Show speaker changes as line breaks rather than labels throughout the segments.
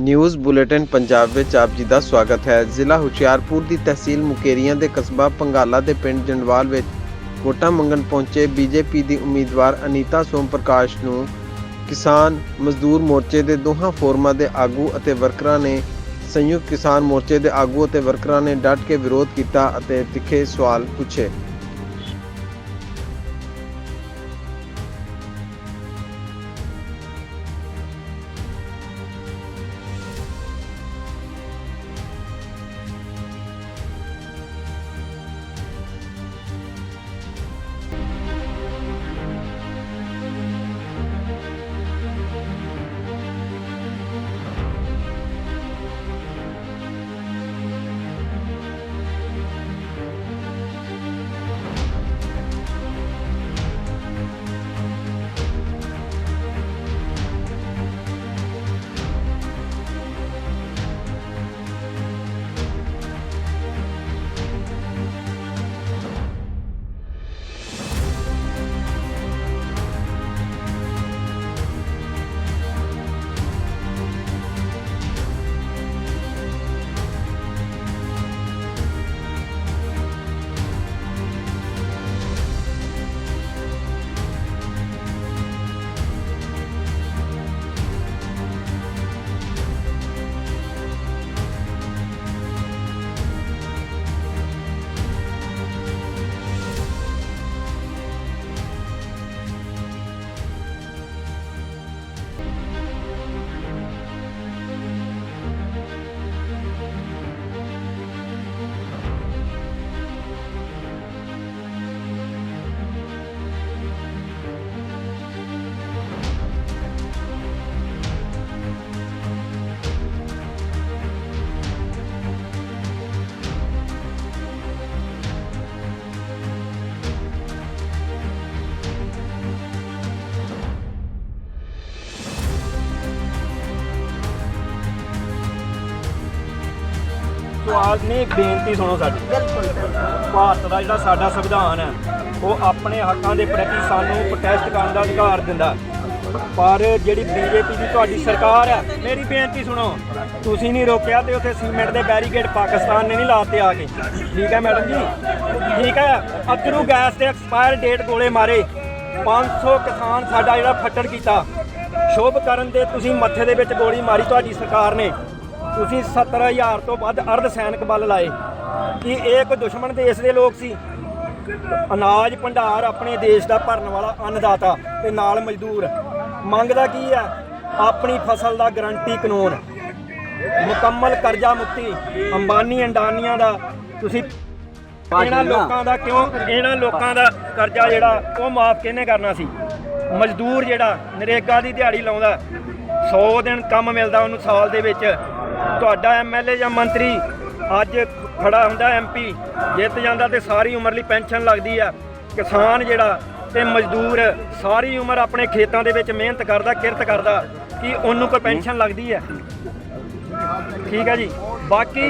News bulletin Punjab ਵਿੱਚ ਆਪ ਜੀ ਦਾ ਸਵਾਗਤ ਹੈ। ਜ਼ਿਲ੍ਹਾ ਹੁਸ਼ਿਆਰਪੁਰ ਦੀ ਤਹਿਸੀਲ ਮੁਕੇਰੀਆਂ ਦੇ ਕਸਬਾ ਪੰਗਾਲਾ ਦੇ ਪਿੰਡ ਜੰਡਵਾਲ ਵਿੱਚ ਵੋਟਾਂ ਮੰਗਣ ਪਹੁੰਚੇ ਬੀਜੇਪੀ ਦੀ ਉਮੀਦਵਾਰ ਅਨੀਤਾ ਸੋਮ ਪ੍ਰਕਾਸ਼ ਨੂੰ। ਕਿਸਾਨ ਮਜ਼ਦੂਰ ਮੋਰਚੇ ਦੇ ਦੋਹਾਂ ਫੋਰਮਾਂ ਦੇ ਆਗੂ ਅਤੇ ਵਰਕਰਾਂ ਨੇ ਸੰਯੁਕਤ ਕਿਸਾਨ ਮੋਰਚੇ ਦੇ ਆਗੂ ਅਤੇ ਵਰਕਰਾਂ ਨੇ ਡਟ ਕੇ ਵਿਰੋਧ ਕੀਤਾ ਅਤੇ ਤਿੱਖੇ ਸਵਾਲ ਪੁੱਛੇ।
ਸਵਾਲ ਨਹੀਂ ਬੇਨਤੀ ਸੁਣੋ ਸਾਡੀ। ਭਾਰਤ ਦਾ ਜਿਹੜਾ ਸਾਡਾ ਸੰਵਿਧਾਨ ਹੈ ਉਹ ਆਪਣੇ ਹੱਕਾਂ ਦੇ ਪ੍ਰਤੀ ਸਾਨੂੰ ਪ੍ਰੋਟੈਸਟ ਕਰਨ ਦਾ ਅਧਿਕਾਰ ਦਿੰਦਾ ਪਰ ਜਿਹੜੀ ਬੀਜੇਪੀ ਦੀ ਤੁਹਾਡੀ ਸਰਕਾਰ ਹੈ ਮੇਰੀ ਬੇਨਤੀ ਸੁਣੋ। ਤੁਸੀਂ ਨਹੀਂ ਰੋਕਿਆ ਤੇ ਉੱਥੇ ਸੀਮੈਂਟ ਦੇ ਬੈਰੀਕੇਡ ਪਾਕਿਸਤਾਨ ਨੇ ਨਹੀਂ ਲਾਤੇ ਆ ਕੇ। ਠੀਕ ਹੈ ਮੈਡਮ ਜੀ? ਠੀਕ ਹੈ? ਅਥਰੂ ਗੈਸ ਦੇ ਐਕਸਪਾਇਰ ਡੇਟ ਗੋਲੇ ਮਾਰੇ। 500 ਕਿਸਾਨ ਸਾਡਾ ਜਿਹੜਾ ਫੱਟੜ ਕੀਤਾ। ਸ਼ੁਭ ਕਰਨ ਦੇ ਤੁਸੀਂ ਮੱਥੇ ਦੇ ਵਿੱਚ ਗੋਲੀ ਮਾਰੀ ਤੁਹਾਡੀ ਸਰਕਾਰ ਨੇ। ਤੁਸੀਂ 70000 ਤੋਂ ਵੱਧ ਅਰਧ ਸੈਨਿਕ ਬਲ ਲਾਏ। ਕਿ ਇਹ ਕੋਈ ਦੁਸ਼ਮਣ ਦੇਸ਼ ਦੇ ਲੋਕ ਸੀ? ਅਨਾਜ ਭੰਡਾਰ ਆਪਣੇ ਦੇਸ਼ ਦਾ ਭਰਨ ਵਾਲਾ ਅੰਨਦਾਤਾ ਤੇ ਨਾਲ ਮਜ਼ਦੂਰ। ਮੰਗਦਾ ਕੀ ਹੈ? ਆਪਣੀ ਫਸਲ ਦਾ ਗਰੰਟੀ ਕਾਨੂੰਨ। ਮੁਕੰਮਲ ਕਰਜ਼ਾ ਮੁਕਤੀ। ਅੰਬਾਨੀ ਅੰਡਾਨੀਆਂ ਦਾ। ਤੁਸੀਂ ਇਹਨਾਂ ਲੋਕਾਂ ਦਾ ਕਿਉਂ ਇਹਨਾਂ ਲੋਕਾਂ ਦਾ ਕਰਜ਼ਾ ਜਿਹੜਾ ਉਹ ਮਾਫ ਕਿਹਨੇ ਕਰਨਾ ਸੀ? ਮਜ਼ਦੂਰ ਜਿਹੜਾ ਨਰੇਗਾ ਦੀ ਦਿਹਾੜੀ ਲਾਉਂਦਾ 100 ਦਿਨ ਕੰਮ ਮਿਲਦਾ ਉਹਨੂੰ ਸਾਲ ਦੇ ਵਿੱਚ। ਤੁਹਾਡਾ ਐਮਐਲਏ ਜਾਂ ਮੰਤਰੀ ਅੱਜ ਖੜਾ ਹੁੰਦਾ ਐਮਪੀ ਜਿੱਤ ਜਾਂਦਾ ਤੇ ਸਾਰੀ ਉਮਰ ਲਈ ਪੈਨਸ਼ਨ ਲੱਗਦੀ ਆ। ਕਿਸਾਨ ਜਿਹੜਾ ਤੇ ਮਜ਼ਦੂਰ ਸਾਰੀ ਉਮਰ ਆਪਣੇ ਖੇਤਾਂ ਦੇ ਵਿੱਚ ਮਿਹਨਤ ਕਰਦਾ, ਕਿਰਤ ਕਰਦਾ, ਕਿ ਉਹਨੂੰ ਕੋਈ ਪੈਨਸ਼ਨ ਲੱਗਦੀ ਹੈ ਠੀਕ ਹੈ ਜੀ। ਬਾਕੀ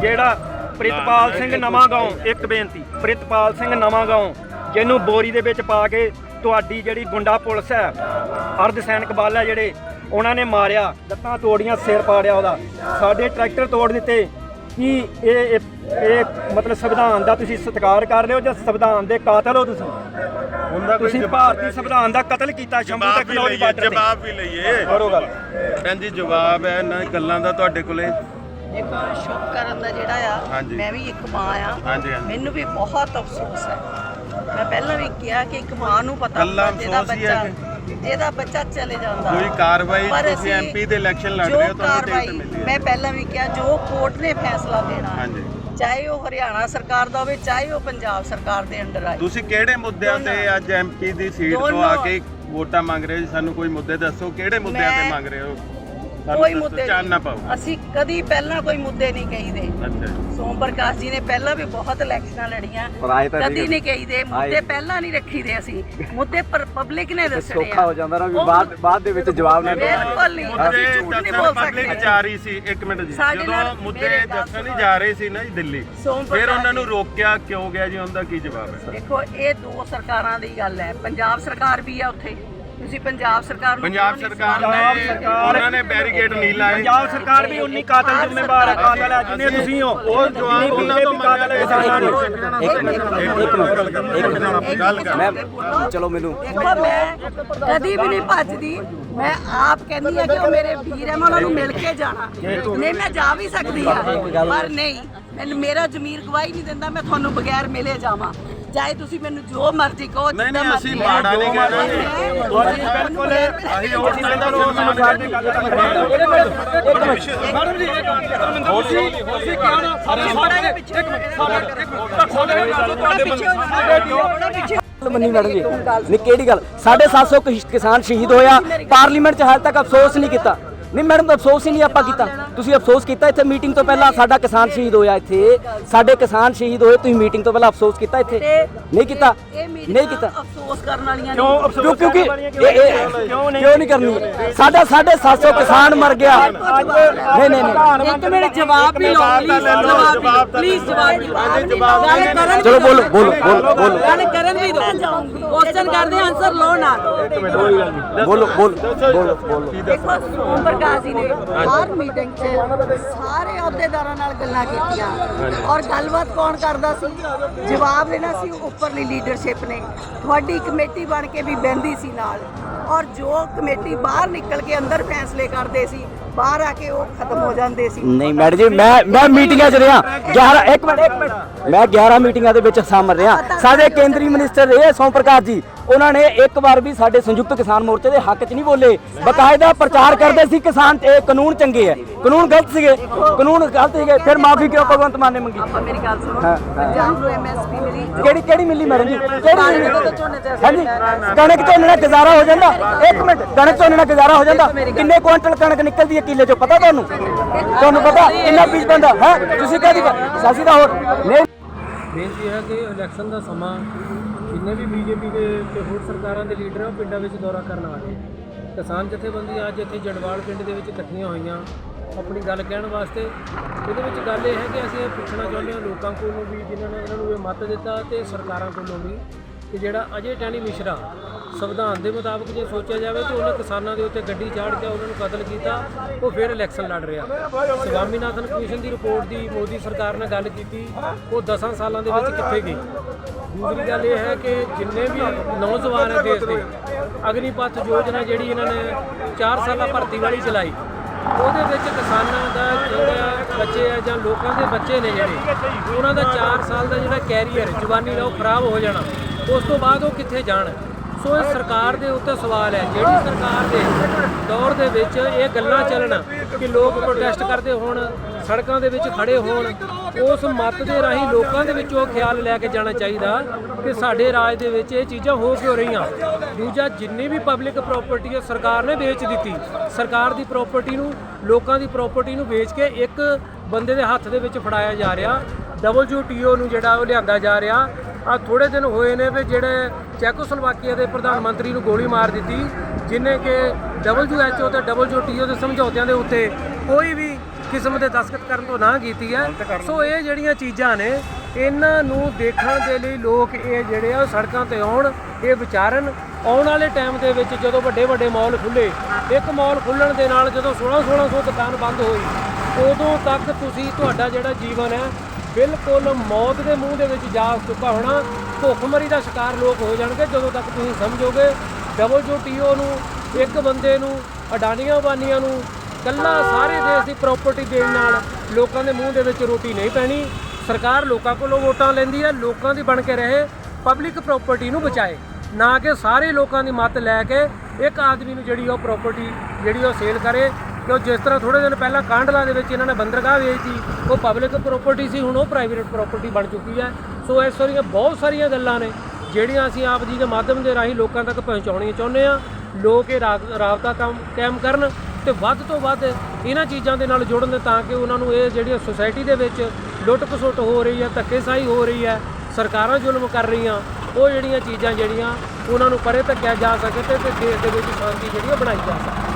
ਜਿਹੜਾ ਪ੍ਰਿਤਪਾਲ ਸਿੰਘ ਨਵਾਂ ਗਾਉਂ ਇੱਕ ਬੇਨਤੀ, ਪ੍ਰਿਤਪਾਲ ਸਿੰਘ ਨਵਾਂ ਗਾਉਂ ਜਿਹਨੂੰ ਬੋਰੀ ਦੇ ਵਿੱਚ ਪਾ ਕੇ ਤੁਹਾਡੀ ਜਿਹੜੀ ਗੁੰਡਾ ਪੁਲਿਸ ਹੈ ਅਰਧ ਸੈਨਿਕ ਬਲ ਹੈ ਜਿਹੜੇ ਉਹਨਾਂ ਨੇ ਮਾਰਿਆ ਲੱਤਾਂ ਤੋੜੀਆਂ ਸਿਰ ਪਾੜਿਆ ਉਹਦਾ। ਸਾਡੇ ਟਰੈਕਟਰ ਤੋੜ ਦਿੱਤੇ। ਕੀ ਇਹ ਇਹ- ਇਹ ਮਤਲਬ ਸੰਵਿਧਾਨ ਦਾ ਤੁਸੀਂ ਸਤਿਕਾਰ ਕਰ ਰਹੇ ਹੋ ਜਾਂ ਸੰਵਿਧਾਨ ਦੇ ਕਾਤਲ ਹੋ ਤੁਸੀਂ?
ਉਹਦਾ ਕੋਈ
ਤੁਸੀਂ ਭਾਰਤੀ ਸੰਵਿਧਾਨ ਦਾ ਕਤਲ ਕੀਤਾ ਸ਼ੰਭੂ ਤੱਕ
ਲਈਏ
ਬਾਰਡਰ ਤੇ।
ਜਵਾਬ ਵੀ ਲਈਏ।
ਕਰੋ ਗੱਲ।
ਭੈਣ ਜੀ ਜਵਾਬ ਹੈ ਇਹਨਾਂ ਗੱਲਾਂ ਦਾ ਤੁਹਾਡੇ ਕੋਲੇ?
ਇੱਕ ਸ਼ੁਭ ਕਰਨ ਦਾ ਜਿਹੜਾ ਆ। ਮੈਂ ਵੀ ਇੱਕ ਮਾਂ ਆ। ਮੈਨੂੰ ਵੀ ਬਹੁਤ ਅਫਸੋਸ ਹੈ। ਮੈਂ ਪਹਿਲਾਂ ਵੀ ਕਿਹਾ ਕਿ ਇੱਕ ਮਾਂ ਨੂੰ ਪਤਾ ਹੁੰਦਾ ਜਿਹਦਾ ਬੱਚਾ ਜਿਹਦਾ ਬੱਚਾ ਚਲੇ ਜਾਂਦਾ
ਕੋਈ ਕਾਰਵਾਈ ਤੁਸੀਂ ਐਮਪੀ ਦੇ ਇਲੈਕਸ਼ਨ ਲੜ ਰਹੇ ਹੋ ਤੁਹਾਨੂੰ ਟਿਕਟ ਮਿਲੀ
ਮੈਂ ਪਹਿਲਾਂ ਵੀ ਕਿਹਾ ਜੋ ਕੋਰਟ ਨੇ ਫੈਸਲਾ ਦੇਣਾ
ਹਾਂਜੀ।
ਚਾਹੇ ਉਹ ਹਰਿਆਣਾ ਸਰਕਾਰ ਦਾ ਹੋਵੇ ਚਾਹੇ ਉਹ ਪੰਜਾਬ ਸਰਕਾਰ ਦੇ ਅੰਡਰ ਆਏ
ਤੁਸੀਂ ਕਿਹੜੇ ਮੁੱਦਿਆਂ ਤੇ। ਅੱਜ ਐਮਪੀ ਦੀ ਸੀਟ ਤੋਂ ਆ। ਕੇ ਵੋਟਾਂ ਮੰਗ ਰਹੇ ਹੋ? ਸਾਨੂੰ ਕੋਈ ਮੁੱਦੇ ਦੱਸੋ ਕਿਹੜੇ ਮੁੱਦਿਆਂ ਤੇ ਮੰਗ ਰਹੇ ਹੋ
ਕੋਈ ਮੁੱਦੇ
ਚਾਨਣਾ
ਨਹੀਂ।
ਪਾਓ।
ਅਸੀਂ ਕਦੀ ਪਹਿਲਾਂ ਕੋਈ ਮੁੱਦੇ ਨਹੀਂ ਕਹੀਦੇ।
ਅੱਛਾ।
ਸੋਮ ਪ੍ਰਕਾਸ਼ ਜੀ ਨੇ ਪਹਿਲਾਂ ਵੀ ਬਹੁਤ ਇਲੈਕਸ਼ਨਾਂ ਲੜੀਆਂ। ਕਦੀ ਨਹੀਂ ਕਹੀਦੇ। ਮੁੱਦੇ। ਪਹਿਲਾਂ ਨਹੀਂ ਰੱਖੀਦੇ ਅਸੀਂ। ਮੁੱਦੇ ਪਰ ਪਬਲਿਕ ਨੇ ਦੱਸਣੇ
ਸੌਖਾ ਹੋ ਜਾਂਦਾ ਨਾ ਵੀ ਬਾਅਦ ਬਾਅਦ ਦੇ ਵਿੱਚ ਜਵਾਬ ਨਾ
ਬਿਲਕੁਲ ਨਹੀਂ।
ਮੁੱਦੇ
ਅਸੀਂ ਨਹੀਂ ਬੋਲ
ਪਬਲਿਕ
ਸਕਦੇ।
ਜਾ ਰਹੀ ਸੀ ਇੱਕ ਮਿੰਟ ਜੀ। ਜਦੋਂ ਮੁੱਦੇ ਦੱਸਣ ਹੀ
ਸੁਣੋ।
ਜਾ ਰਹੇ ਸੀ ਨਾ ਜੀ ਦਿੱਲੀ ਫਿਰ ਉਹਨਾਂ ਨੂੰ। ਰੋਕਿਆ ਕਿਉਂ ਗਿਆ ਜੀ? ਉਹਦਾ ਕੀ ਜਵਾਬ ਹੈ?
ਦੇਖੋ ਇਹ ਦੋ ਸਰਕਾਰਾਂ ਦੀ ਗੱਲ ਹੈ। ਪੰਜਾਬ ਸਰਕਾਰ ਵੀ ਆ ਉੱਥੇ। ਤੁਸੀਂ ਪੰਜਾਬ ਸਰਕਾਰ ਨੂੰ
ਪੰਜਾਬ
ਕਿਉਂ ਨਹੀਂ
ਸਰਕਾਰ
ਪੰਜਾਬ
ਨੇ
ਸਰਕਾਰ-
ਉਹਨਾਂ ਨੇ ਬੈਰੀਕੇਡ ਨਹੀਂ ਲਾਏ।
ਪੰਜਾਬ ਸਰਕਾਰ ਵੀ ਉਨੀ ਕਾਤਲ ਜ਼ਿੰਮੇਵਾਰ ਹੈ ਕਾਤਲ ਹੈ ਜਿੰਨੇ ਤੁਸੀਂ ਹੋ।
ਉਹ ਜਵਾਬ ਉਹਨਾਂ ਤੋਂ
ਕਾਤਲ ਹੈ ਕਿਸਾਨਾਂ ਨੂੰ।
ਇੱਕ ਮਿੰਟ
ਗੱਲ ਕਰ।
ਮੈਂ ਚਲੋ ਮੈਨੂੰ
ਦੇਖੋ ਮੈਂ ਕਦੀ ਵੀ ਨਹੀਂ ਭੱਜਦੀ। ਮੈਂ ਆਪ ਕਹਿੰਦੀ ਆ ਕਿ ਉਹ ਮੇਰੇ ਵੀਰ ਹੈ ਮੈਂ ਉਹਨਾਂ ਨੂੰ ਮਿਲ ਕੇ ਜਾਣਾ। ਨਹੀਂ ਮੈਂ ਜਾ ਵੀ ਸਕਦੀ ਆ ਪਰ ਨਹੀਂ ਮੈਨੂੰ ਮੇਰਾ ਜ਼ਮੀਰ ਗਵਾਹੀ ਨਹੀਂ ਦਿੰਦਾ ਮੈਂ ਤੁਹਾਨੂੰ ਬਗੈਰ ਮਿਲੇ ਜਾਵਾਂ। ਚਾਹੇ ਤੁਸੀਂ ਮੈਨੂੰ ਜੋ ਮਰਜ਼ੀ ਕਹੋ
ਨਹੀਂ, ਨਹੀਂ, ਅਸੀਂ ਮਾੜਾ ਨਹੀਂ ਕਹਿ ਰਹੇ।
ਅਸੀਂ ਬਿਲਕੁਲ ਅਸੀਂ ਉਹ ਚੀਜ਼ਾਂ ਦਾ ਰੋਲ ਸਰਕਾਰ ਦੀ ਗੱਲ ਕਰ ਰਹੇ। ਹਾਂ
ਮੈਡਮ ਜੀ ਮੰਨੀ ਮੈਡਮ ਜੀ ਨਹੀਂ ਕਿਹੜੀ ਗੱਲ? 750 ਕਿਸ- ਕਿਸਾਨ ਸ਼ਹੀਦ ਹੋਇਆ ਪਾਰਲੀਮੈਂਟ 'ਚ ਹਾਲ ਤੱਕ ਅਫਸੋਸ ਨਹੀਂ ਕੀਤਾ। ਨਹੀਂ ਮੈਡਮ ਅਫਸੋਸ ਹੀ ਨਹੀਂ ਆਪਾਂ ਕੀਤਾ। ਤੁਸੀਂ ਅਫਸੋਸ ਕੀਤਾ ਇੱਥੇ ਮੀਟਿੰਗ ਤੋਂ ਪਹਿਲਾਂ ਸਾਡਾ ਕਿਸਾਨ ਸ਼ਹੀਦ ਹੋਇਆ ਇੱਥੇ। ਸਾਡੇ ਕਿਸਾਨ ਸ਼ਹੀਦ ਹੋਏ ਤੁਸੀਂ ਮੀਟਿੰਗ ਤੋਂ ਪਹਿਲਾਂ ਅਫਸੋਸ ਕੀਤਾ ਇੱਥੇ। ਨਹੀਂ ਕੀਤਾ ਨਹੀਂ ਕੀਤਾ।
ਅਫਸੋਸ ਕਰਨ ਵਾਲੀਆਂ
ਕਿਉਂ ਅਫਸੋਸ
ਕਿਉਂ ਕਿਉਂਕਿ
ਕਿਉਂ ਨਹੀਂ?
ਕਿਉਂ ਨਹੀਂ ਕਰਨੀ? ਸਾਡਾ 750 ਕਿਸਾਨ ਮਰ ਗਿਆ। ਨਹੀਂ ਨਹੀਂ ਨਹੀਂ।
ਇੱਕ ਮਿੰਟ ਜਵਾਬ ਵੀ ਲਓ ਪਲੀਜ਼ ਜਵਾਬ ਪਲੀਜ਼ ਜਵਾਬ
ਚਲੋ ਬੋਲੋ ਬੋਲੋ ਬੋਲੋ ਬੋਲੋ।
ਗੱਲ ਕਰਨ ਵੀ ਦਿਓ। ਕੁਐਸਚਨ ਕਰਦੇ ਆਨਸਰ ਲਓ ਨਾ।
ਬੋਲੋ ਬੋਲੋ ਬੋਲੋ ਬੋਲੋ।
ਦੇਖੋ ਸੋਮ ਪ੍ਰਕਾਸ਼ ਜੀ ਨੇ ਹਰ ਮੀਟਿੰਗ 'ਚ ਸਾਰੇ ਅਹੁਦੇਦਾਰਾਂ ਨਾਲ ਗੱਲਾਂ ਕੀਤੀਆਂ ਔਰ ਗੱਲਬਾਤ ਕੌਣ ਕਰਦਾ ਸੀ? ਜਵਾਬ ਦੇਣਾ ਸੀ ਉੱਪਰਲੀ ਲੀਡਰਸ਼ਿਪ ਨੇ। ਤੁਹਾਡੀ ਕਮੇਟੀ ਬਣ ਕੇ ਵੀ ਬਹਿੰਦੀ ਸੀ ਨਾਲ ਔਰ ਜੋ ਕਮੇਟੀ ਬਾਹਰ ਨਿਕਲ ਕੇ ਅੰਦਰ ਫੈਸਲੇ ਕਰਦੇ ਸੀ ਬਾਹਰ ਆ ਕੇ ਉਹ ਖਤਮ ਹੋ ਜਾਂਦੇ ਸੀ।
ਨਹੀਂ ਮੈਡਮ ਜੀ ਮੈਂ ਮੈਂ ਮੀਟਿੰਗਾਂ 'ਚ ਰਿਹਾ। 11 ਇੱਕ ਮਿੰਟ ਇੱਕ ਮਿੰਟ। ਮੈਂ 11 ਮੀਟਿੰਗਾਂ ਦੇ ਵਿੱਚ ਸ਼ਾਮਲ ਰਿਹਾ। ਸਾਡੇ ਕੇਂਦਰੀ ਮਿਨਿਸਟਰ ਰਹੇ ਸੋਮ ਪ੍ਰਕਾਸ਼ ਜੀ। ਉਹਨਾਂ ਨੇ ਇੱਕ ਵਾਰ ਵੀ ਸਾਡੇ ਸੰਯੁਕਤ ਕਿਸਾਨ ਮੋਰਚੇ ਦੇ ਹੱਕ 'ਚ ਨਹੀਂ ਬੋਲੇ। ਬਕਾਇਦਾ ਪ੍ਰਚਾਰ ਕਰਦੇ ਸੀ ਕਿਸਾਨ ਇਹ ਕਾਨੂੰਨ ਚੰਗੇ ਹੈ। ਕਾਨੂੰਨ ਗਲਤ ਸੀਗੇ। ਕਾਨੂੰਨ ਗਲਤ ਸੀਗੇ। ਫਿਰ ਮਾਫੀ ਕਿਉਂ ਭਗਵੰਤ ਮਾਨ ਨੇ ਮੰਗੀ?
ਆਪਾਂ ਮੇਰੀ ਗੱਲ ਸੁਣੋ। ਪੰਜਾਬ ਨੂੰ ਐਮਐਸਪੀ ਮਿਲੀ।
ਕਿਹੜੀ ਕਿਹੜੀ ਮਿਲੀ ਮੈਡਮ ਜੀ? ਕਿਹੜੀ ਹਾਂਜੀ। ਕਣਕ ਝੋਨੇ ਨਾਲ ਗੁਜ਼ਾਰਾ ਹੋ ਜਾਂਦਾ। ਇੱਕ ਮਿੰਟ। ਕਣਕ ਝੋਨੇ ਨਾਲ ਗੁਜ਼ਾਰਾ ਹੋ ਜਾਂਦਾ। ਕਿੰਨੇ ਕੁਇੰਟਲ ਕਣਕ ਨਿਕਲਦੀ ਹੈ ਕਿੱਲੇ ਚੋਂ? ਪਤਾ ਤੁਹਾਨੂੰ? ਤੁਹਾਨੂੰ ਪਤਾ? ਕਿੰਨਾ ਬੀਜ ਪੈਂਦਾ ਹੈ? ਤੁਸੀਂ ਕਹਦੀ ਸਾਸੀ ਦਾ ਹੋਰ। ਨਹੀਂ
ਬੇਨਤੀ ਹੈ ਕਿ ਇਲੈਕਸ਼ਨ ਦਾ ਸਮਾਂ ਜਿੰਨੇ ਵੀ ਬੀਜੇਪੀ ਦੇ ਤੇ ਹੋਰ ਸਰਕਾਰਾਂ ਦੇ ਲੀਡਰ ਆ, ਉਹ ਪਿੰਡਾਂ ਵਿੱਚ ਦੌਰਾ ਕਰਨ ਆ ਰਹੇ ਕਿਸਾਨ ਜਥੇਬੰਦੀਆਂ ਅੱਜ ਇੱਥੇ ਜੜਵਾਲ ਪਿੰਡ ਦੇ ਵਿੱਚ ਇਕੱਠੀਆਂ ਹੋਈਆਂ। ਆਪਣੀ ਗੱਲ ਕਹਿਣ ਵਾਸਤੇ ਇਹਦੇ ਵਿੱਚ ਗੱਲ ਇਹ ਹੈ ਕਿ ਅਸੀਂ ਇਹ ਪੁੱਛਣਾ ਚਾਹੁੰਦੇ ਹਾਂ ਲੋਕਾਂ ਕੋਲੋਂ ਵੀ, ਜਿਨ੍ਹਾਂ ਨੇ ਇਹਨਾਂ ਨੂੰ ਇਹ ਮਤ ਦਿੱਤਾ ਤੇ ਸਰਕਾਰਾਂ ਕੋਲੋਂ ਵੀ ਕਿ ਜਿਹੜਾ ਅਜੇ ਟੈਣੀ ਮਿਸ਼ਰਾ ਸੰਵਿਧਾਨ ਦੇ ਮੁਤਾਬਕ ਜੇ ਸੋਚਿਆ ਜਾਵੇ ਤਾਂ ਉਹਨੇ ਕਿਸਾਨਾਂ ਦੇ ਉੱਤੇ ਗੱਡੀ ਚਾੜ ਕੇ ਉਹਨਾਂ ਨੂੰ ਕਤਲ ਕੀਤਾ, ਉਹ ਫਿਰ ਇਲੈਕਸ਼ਨ ਲੜ ਰਿਹਾ। ਸਵਾਮੀਨਾਥਨ ਕਮਿਸ਼ਨ ਦੀ ਰਿਪੋਰਟ ਦੀ ਮੋਦੀ ਸਰਕਾਰ ਨੇ ਗੱਲ ਕੀਤੀ, ਉਹ 10 ਸਾਲਾਂ ਦੇ ਵਿੱਚ ਕਿੱਥੇ ਗਈ? ਦੂਸਰੀ ਗੱਲ ਇਹ ਹੈ ਕਿ ਜਿੰਨੇ ਵੀ ਨੌਜਵਾਨ ਹੈ ਦੇਸ਼ ਦੇ, ਅਗਨੀਪਥ ਯੋਜਨਾ ਜਿਹੜੀ ਇਹਨਾਂ ਨੇ 4 ਸਾਲਾ ਭਰਤੀ ਵਾਲੀ ਚਲਾਈ, ਉਹਦੇ ਵਿੱਚ ਕਿਸਾਨਾਂ ਦਾ ਜਿਹੜਾ ਬੱਚੇ ਆ ਜਾਂ ਲੋਕਾਂ ਦੇ ਬੱਚੇ ਨੇ ਜਿਹੜੇ, ਉਹਨਾਂ ਦਾ 4 ਸਾਲ ਦਾ ਜਿਹੜਾ ਕੈਰੀਅਰ, ਜਵਾਨੀ ਦਾ ਉਹ ਖਰਾਬ ਹੋ ਜਾਣਾ, ਉਸ ਤੋਂ ਬਾਅਦ ਉਹ ਕਿੱਥੇ ਜਾਣ? ਸੋ ਇਹ ਸਰਕਾਰ ਦੇ ਉੱਤੇ ਸਵਾਲ ਹੈ, ਜਿਹੜੀ ਸਰਕਾਰ ਦੇ ਦੌਰ ਦੇ ਵਿੱਚ ਇਹ ਗੱਲਾਂ ਚੱਲਣ ਕਿ ਲੋਕ ਪ੍ਰੋਟੈਸਟ ਕਰਦੇ ਹੋਣ, ਸੜਕਾਂ ਦੇ ਵਿੱਚ ਖੜੇ ਹੋਣ, ਉਸ ਮਤ ਦੇ ਰਾਹੀਂ ਲੋਕਾਂ ਦੇ ਵਿੱਚ ਉਹ ਖਿਆਲ ਲੈ ਕੇ ਜਾਣਾ ਚਾਹੀਦਾ ਕਿ ਸਾਡੇ ਰਾਜ ਦੇ ਵਿੱਚ ਇਹ ਚੀਜ਼ਾਂ ਹੋ ਕਿਉਂ ਰਹੀਆਂ। ਦੂਜਾ, ਜਿੰਨੀ ਵੀ ਪਬਲਿਕ ਪ੍ਰਾਪਰਟੀ ਹੈ, ਸਰਕਾਰ ਨੇ ਵੇਚ ਦਿੱਤੀ। ਸਰਕਾਰ ਦੀ ਪ੍ਰਾਪਰਟੀ ਨੂੰ, ਲੋਕਾਂ ਦੀ ਪ੍ਰਾਪਰਟੀ ਨੂੰ ਵੇਚ ਕੇ ਇੱਕ ਬੰਦੇ ਦੇ ਹੱਥ ਦੇ ਵਿੱਚ ਫੜਾਇਆ ਜਾ ਰਿਹਾ। WTO ਨੂੰ ਜਿਹੜਾ ਉਹ ਲਿਆਂਦਾ ਜਾ ਰਿਹਾ। ਆ ਥੋੜੇ ਦਿਨ ਹੋਏ ਨੇ ਵੀ ਜਿਹੜੇ ਚੈਕੋਸਲੋਵਾਕੀਆ ਦੇ ਪ੍ਰਧਾਨ ਮੰਤਰੀ ਨੂੰ ਗੋਲੀ ਮਾਰ ਦਿੱਤੀ ਜਿਨੇ ਕਿ WHO ਤੇ WTO ਦੇ ਸਮਝੌਤਿਆਂ ਦੇ ਉੱਤੇ ਕੋਈ ਵੀ ਕਿਸਮ ਦੇ ਦਸਖਤ ਕਰਨ ਤੋਂ ਨਾ ਕੀਤੀ ਹੈ। ਸੋ ਇਹ ਜਿਹੜੀਆਂ ਚੀਜ਼ਾਂ ਨੇ ਇਹਨਾਂ ਨੂੰ ਦੇਖਣ ਦੇ ਲਈ ਲੋਕ ਇਹ ਜਿਹੜੇ ਆ ਸੜਕਾਂ ਤੇ ਆਉਣ ਇਹ ਵਿਚਾਰਨ। ਆਉਣ ਵਾਲੇ ਟਾਈਮ ਦੇ ਵਿੱਚ ਜਦੋਂ ਵੱਡੇ ਵੱਡੇ ਮਾਲ ਖੁੱਲੇ ਇੱਕ ਮਾਲ ਖੁੱਲਣ ਦੇ ਨਾਲ ਜਦੋਂ 16 1600 ਦੁਕਾਨ ਬੰਦ ਹੋਈ ਉਦੋਂ ਤੱਕ ਤੁਸੀਂ ਤੁਹਾਡਾ ਜਿਹੜਾ ਜੀਵਨ ਹੈ ਬਿਲਕੁਲ ਮੌਤ ਦੇ ਮੂੰਹ ਦੇ ਵਿੱਚ ਜਾ ਚੁੱਕਾ ਹੋਣਾ। ਭੁੱਖਮਰੀ ਦਾ ਸ਼ਿਕਾਰ ਲੋਕ ਹੋ ਜਾਣਗੇ, ਜਦੋਂ ਤੱਕ ਤੁਸੀਂ ਸਮਝੋਗੇ। WTO ਨੂੰ ਇੱਕ ਬੰਦੇ ਨੂੰ, ਅਡਾਨੀਆਂ ਬਾਨੀਆਂ ਨੂੰ, ਕੱਲਾ ਸਾਰੇ ਦੇਸ਼ ਦੀ ਪ੍ਰਾਪਰਟੀ ਦੇਣ ਨਾਲ ਲੋਕਾਂ ਦੇ ਮੂੰਹ ਦੇ ਵਿੱਚ ਰੋਟੀ ਨਹੀਂ ਪੈਣੀ। ਸਰਕਾਰ ਲੋਕਾਂ ਕੋਲੋਂ ਵੋਟਾਂ ਲੈਂਦੀ ਹੈ, ਲੋਕਾਂ ਦੀ ਬਣ ਕੇ ਰਹੇ ਪਬਲਿਕ ਪ੍ਰਾਪਰਟੀ ਨੂੰ ਬਚਾਏ। ਨਾ ਕਿ ਸਾਰੇ ਲੋਕਾਂ ਦੀ ਮਤ ਲੈ ਕੇ ਇੱਕ ਆਦਮੀ ਨੂੰ ਜਿਹੜੀ ਉਹ ਪ੍ਰਾਪਰਟੀ ਜਿਹੜੀ ਉਹ ਸੇਲ ਕਰੇ। ਕਿ ਉਹ ਜਿਸ ਤਰ੍ਹਾਂ ਥੋੜੇ ਦਿਨ ਪਹਿਲਾਂ ਕਾਂਡਲਾ ਦੇ ਵਿੱਚ ਇਹਨਾਂ ਨੇ ਬੰਦਰਗਾਹ ਵੇਚੀ ਉਹ ਪਬਲਿਕ ਪ੍ਰਾਪਰਟੀ ਸੀ, ਹੁਣ ਉਹ ਪ੍ਰਾਈਵੇਟ ਪ੍ਰਾਪਰਟੀ ਬਣ ਚੁੱਕੀ ਹੈ। ਸੋ ਇਸ ਵਾਰੀਆਂ ਬਹੁਤ ਸਾਰੀਆਂ ਗੱਲਾਂ ਨੇ, ਜਿਹੜੀਆਂ ਅਸੀਂ ਆਪ ਜੀ ਦੇ ਮਾਧਿਅਮ ਦੇ ਰਾਹੀਂ ਲੋਕਾਂ ਤੱਕ ਪਹੁੰਚਾਉਣੀਆਂ ਚਾਹੁੰਦੇ ਆ ਲੋਕ ਇਹ ਰਾ- ਰਾਬਤਾ ਕੰਮ, ਕਾਇਮ ਕਰਨ ਤੇ ਵੱਧ ਤੋਂ ਵੱਧ ਇਹਨਾਂ ਚੀਜ਼ਾਂ ਦੇ ਨਾਲ ਜੁੜਨ ਤਾਂ ਕਿ ਉਹਨਾਂ ਨੂੰ ਇਹ ਜਿਹੜੀਆਂ ਸੁਸਾਇਟੀ ਦੇ ਵਿੱਚ ਲੁੱਟ ਖਸੁੱਟ ਹੋ ਰਹੀ ਹੈ, ਧੱਕੇਸ਼ਾਹੀ ਹੋ ਰਹੀ ਹੈ, ਸਰਕਾਰਾਂ ਜ਼ੁਲਮ ਕਰ ਰਹੀਆਂ, ਉਹ ਜਿਹੜੀਆਂ ਚੀਜ਼ਾਂ ਜਿਹੜੀਆਂ ਉਹਨਾਂ ਨੂੰ ਪਰੇ ਧੱਕਿਆ ਜਾ ਸਕੇ ਤੇ ਤੇ ਦੇਸ਼ ਦੇ ਵਿੱਚ ਸ਼ਾਂਤੀ ਜਿਹੜੀ ਉਹ ਬਣਾਈ ਜਾ ਸਕੇ।